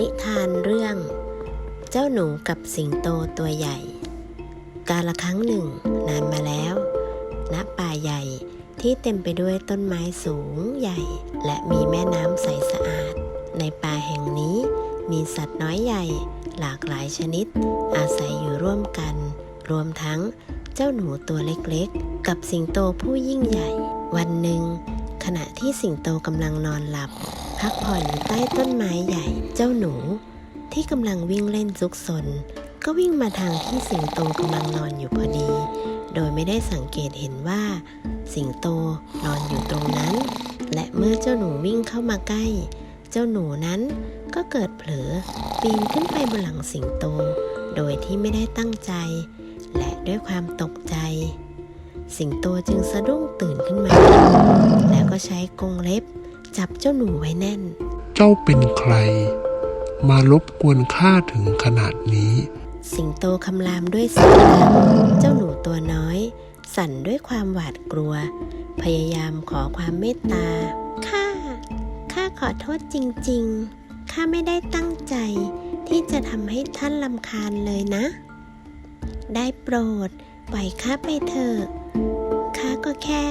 นิทานเรื่อง เจ้าหนูกับสิงโตตัวใหญ่ กาละครั้งหนึ่ง นานมาแล้ว ณป่าใหญ่ที่เต็มไปด้วยต้นไม้สูงใหญ่ และมีแม่น้ำใสสะอาด ในป่าแห่งนี้มีสัตว์น้อยใหญ่ หลากหลายชนิด อาศัยอยู่ร่วมกัน รวมทั้งเจ้าหนูตัวเล็กๆ กับสิงโตผู้ยิ่งใหญ่ วันหนึ่ง ขณะที่สิงโตกำลังนอนหลับ พักผ่อนอยู่ใต้ต้นไม้ใหญ่ เจ้าหนู ที่กำลังวิ่งเล่นซุกซนก็วิ่งมาทางที่สิงโตกำลังนอนอยู่พอดี โดยไม่ได้สังเกตเห็นว่า สิงโตนอนอยู่ตรงนั้น และเมื่อเจ้าหนูวิ่งเข้ามาใกล้ เจ้าหนูนั้นก็เกิดเผลอปีนขึ้นไปบนหลังสิงโต โดยที่ไม่ได้ตั้งใจ และด้วยความตกใจ สิงโตจึงสะดุ้งตื่นขึ้นมา แล้วก็ใช้กรงเล็บ จับเจ้าหนูไว้แน่น เจ้าเป็นใคร มารบกวนข้าถึงขนาดนี้ สิงโตคำรามด้วยเสียงดังเจ้าหนูตัวน้อย สั่นด้วยความหวาดกลัว พยายามขอความเมตตาข้าข้าขอโทษจริง ๆข้าไม่ได้ตั้งใจ ที่จะทำให้ท่านลำคาญเลยนะ ได้โปรดปล่อยข้าไปเถอะ ข้าก็แค่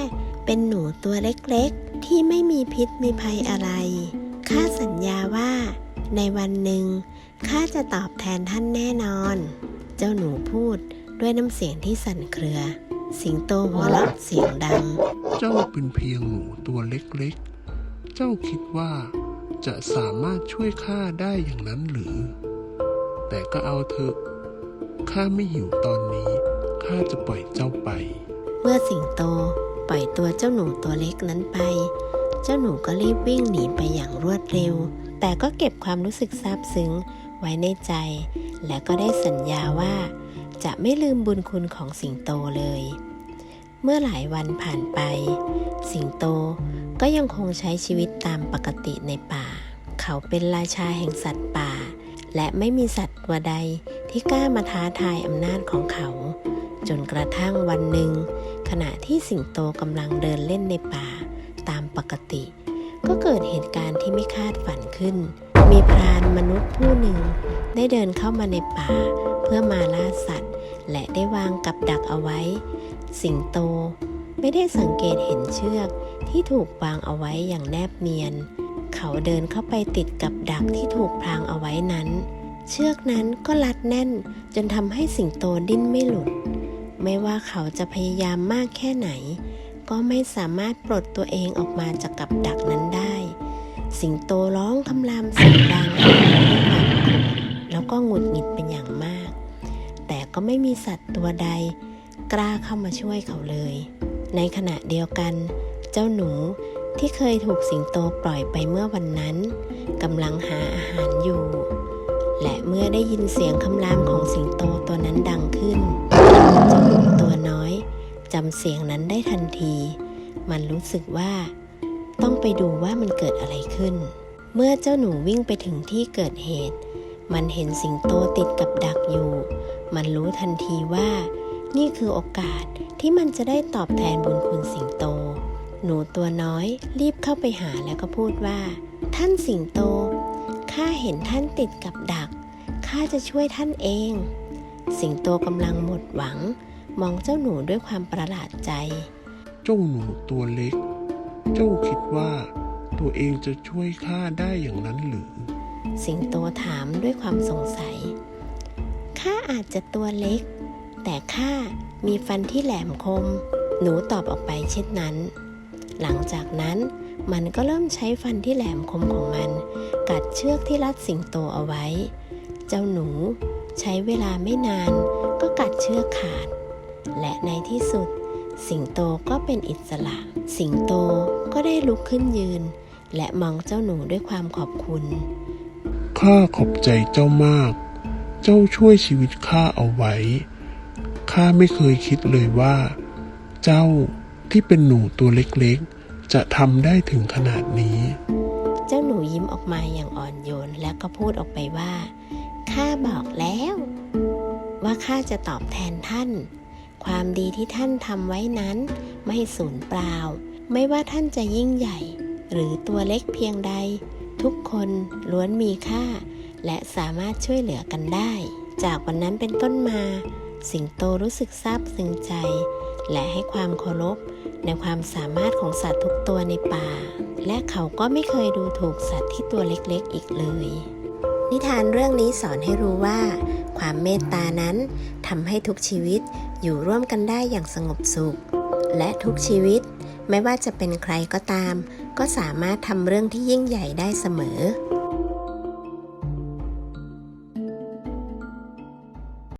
เป็นหนูตัวเล็กๆ ที่ไม่มีพิษมีภัยอะไร ข้าสัญญาว่า ในวันหนึ่งข้าจะตอบแทนท่านแน่นอน เจ้าหนูพูดด้วยน้ำเสียงที่สั่นเครือ สิงโตหัวเราะเสียงดัง เจ้าเป็นเพียงหนูตัวเล็กๆ เจ้าคิดว่าจะสามารถช่วยข้าได้อย่างนั้นหรือ แต่ก็เอาเถอะ ข้าไม่หิวตอนนี้ ข้าจะปล่อยเจ้าไป มื่อสิงโตปล่อยตัวเจ้าหนูตัวเล็กนั้นไป เจ้าหนูก็รีบวิ่งหนีไปอย่างรวดเร็ว แต่ก็เก็บความรู้สึกซาบซึ้งไว้ในใจ และก็ได้สัญญาว่า จะไม่ลืมบุญคุณของสิงโตเลย เมื่อหลายวันผ่านไป สิงโตก็ยังคงใช้ชีวิตตามปกติในป่า เขาเป็นราชาแห่งสัตว์ป่า และไม่มีสัตว์ตัวใดที่กล้ามาท้าทายอำนาจของเขา จนกระทั่งวันหนึ่ง ขณะที่สิงโตกำลังเดินเล่นในป่าตามปกติ ก็เกิดเหตุการณ์ที่ไม่คาดฝันขึ้น มีพรานมนุษย์ผู้หนึ่ง ได้เดินเข้ามาในป่า เพื่อมาล่าสัตว์ และได้วางกับดักเอาไว้ สิงโตไม่ได้สังเกตเห็นเชือกที่ถูกวางเอาไว้อย่างแนบเนียน เขาเดินเข้าไปติดกับดักที่ถูกพรางเอาไว้นั้น เชือกนั้นก็รัดแน่นจนทำให้สิงโตดิ้นไม่หลุด ไม่ว่าเขาจะพยายามมากแค่ไหน ก็ไม่สามารถปลดตัวเองออกมาจากกับดักนั้นได้ สิงโตร้องคำรามเสียงดังแล้วก็หงุดหงิดเป็นอย่างมาก แต่ก็ไม่มีสัตว์ตัวใด กล้าเข้ามาช่วยเขาเลย ในขณะเดียวกัน เจ้าหนูที่เคยถูกสิงโตปล่อยไปเมื่อวันนั้นกำลังหาอาหารอยู่ และเมื่อได้ยินเสียงคำรามของสิงโต จำเสียงนั้นได้ทันที มันรู้สึกว่า ต้องไปดูว่ามันเกิดอะไรขึ้น เมื่อเจ้าหนูวิ่งไปถึงที่เกิดเหตุ มันเห็นสิงโตติดกับดักอยู่ มันรู้ทันทีว่า นี่คือโอกาสที่มันจะได้ตอบแทนบุญคุณสิงโต หนูตัวน้อยรีบเข้าไปหาแล้วก็พูดว่า ท่านสิงโตข้าเห็นท่านติดกับดักข้าจะช่วยท่านเอง สิงโตกำลังหมดหวัง มองเจ้าหนูด้วยความประหลาดใจ เจ้าหนูตัวเล็ก เจ้าคิดว่า ตัวเองจะช่วยข้าได้อย่างนั้นหรือ สิงโตถามด้วยความสงสัย ข้าอาจจะตัวเล็ก แต่ข้ามีฟันที่แหลมคม หนูตอบออกไปเช่นนั้น หลังจากนั้นมันก็เริ่มใช้ฟันที่แหลมคมของมัน กัดเชือกที่รัดสิงโตเอาไว้ เจ้าหนู ใช้เวลาไม่นานก็กัดเชือกขาด และในที่สุด สิงโตก็เป็นอิสระ สิงโตก็ได้ลุกขึ้นยืน และมองเจ้าหนูด้วยความขอบคุณ ข้าขอบใจเจ้ามาก เจ้าช่วยชีวิตข้าเอาไว้ ข้าไม่เคยคิดเลยว่า เจ้าที่เป็นหนูตัวเล็กๆ จะทำได้ถึงขนาดนี้ เจ้าหนูยิ้มออกมาอย่างอ่อนโยนและก็พูดออกไปว่า ข้าบอกแล้ว ว่าข้าจะตอบแทนท่าน ความดีที่ท่านทำไว้นั้น ไม่สูญเปล่า ไม่ว่าท่านจะยิ่งใหญ่ หรือตัวเล็กเพียงใด ทุกคนล้วนมีค่า และสามารถช่วยเหลือกันได้ จากวันนั้นเป็นต้นมา สิงโตรู้สึกซาบซึ้งใจ และให้ความเคารพในความสามารถของสัตว์ทุกตัวในป่า และเขาก็ไม่เคยดูถูกสัตว์ที่ตัวเล็กๆอีกเลย นิทานเรื่องนี้สอนให้รู้ว่า ความเมตตานั้นทำให้ทุกชีวิตอยู่ร่วมกันได้อย่างสงบสุข และทุกชีวิต ไม่ว่าจะเป็นใครก็ตาม ก็สามารถทำเรื่องที่ยิ่งใหญ่ได้เสมอ